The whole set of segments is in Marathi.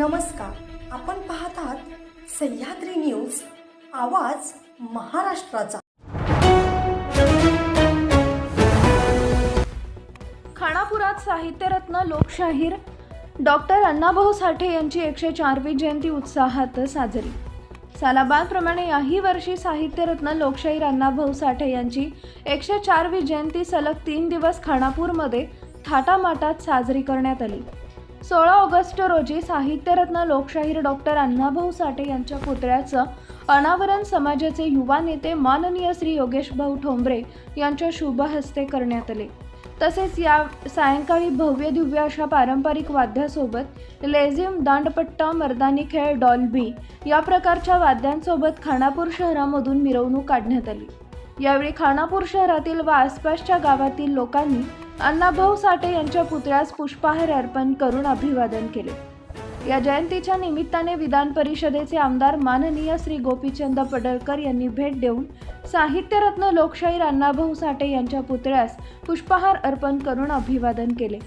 नमस्कार. आपण पाहत आहात सह्याद्री न्यूज आवाज महाराष्ट्राचा. खानापुरात साहित्यरत्न लोकशाहीर डॉक्टर अण्णाभाऊ साठे यांची एकशे चारवी जयंती उत्साहात साजरी. सालाबादप्रमाणे याही वर्षी साहित्यरत्न लोकशाहीर अण्णाभाऊ साठे यांची एकशे चारवी जयंती सलग तीन दिवस खानापूरमध्ये थाटामाटात साजरी करण्यात आली. सोळा ऑगस्ट रोजी साहित्यरत्न लोकशाहीर डॉक्टर अण्णाभाऊ साठे यांच्या पुतळ्याचं अनावरण समाजाचे युवा नेते माननीय श्री योगेश भाऊ ठोंबरे यांच्या शुभ हस्ते करण्यात आले. तसेच या सायंकाळी भव्य दिव्य अशा पारंपरिक वाद्यासोबत लेझिम दांडपट्टा मर्दानी खेळ डॉल्बी या प्रकारच्या वाद्यांसोबत खानापूर शहरामधून मिरवणूक काढण्यात आली. यावेळी खानापूर शहरातील व आसपासच्या गावातील लोकांनी अण्णाभाऊ साठे यांच्या पुतळ्यास पुष्पहार अर्पण करून अभिवादन केले. या जयंतीच्या निमित्ताने विधान परिषदेचे आमदार माननीय श्री गोपीचंद पडळकर यांनी भेट देऊन साहित्यरत्न लोकशाहीर अण्णाभाऊ साठे यांच्या पुतळ्यास पुष्पहार अर्पण करून अभिवादन केले.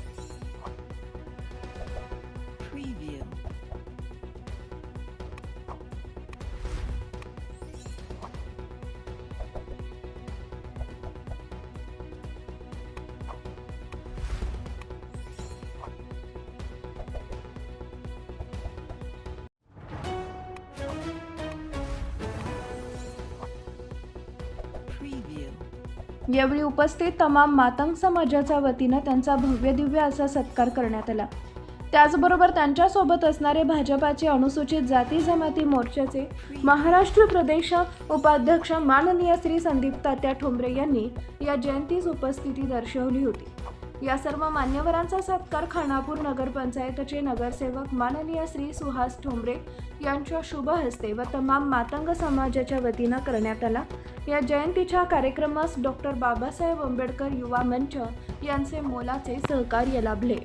यावेळी उपस्थित तमाम मातंग समाजाच्या वतीनं त्यांचा भव्य दिव्य असा सत्कार करण्यात आला. त्याचबरोबर त्यांच्यासोबत असणारे भाजपाचे अनुसूचित जाती जमाती मोर्चाचे महाराष्ट्र प्रदेश उपाध्यक्ष माननीय श्री संदीप तात्या ठोंबरे यांनी या जयंतीस उपस्थिती दर्शवली होती. या सर्व मान्यवरांचा सत्कार खानापूर नगरपंचायतचे नगरसेवक माननीय श्री सुहास ठोंबरे यांच्या शुभ हस्ते व तमाम मातंग समाजाच्या वतीनं करण्यात आला. या जयंतीच्या कार्यक्रमास डॉक्टर बाबासाहेब आंबेडकर युवा मंच यांचे मोलाचे सहकार्य लाभले.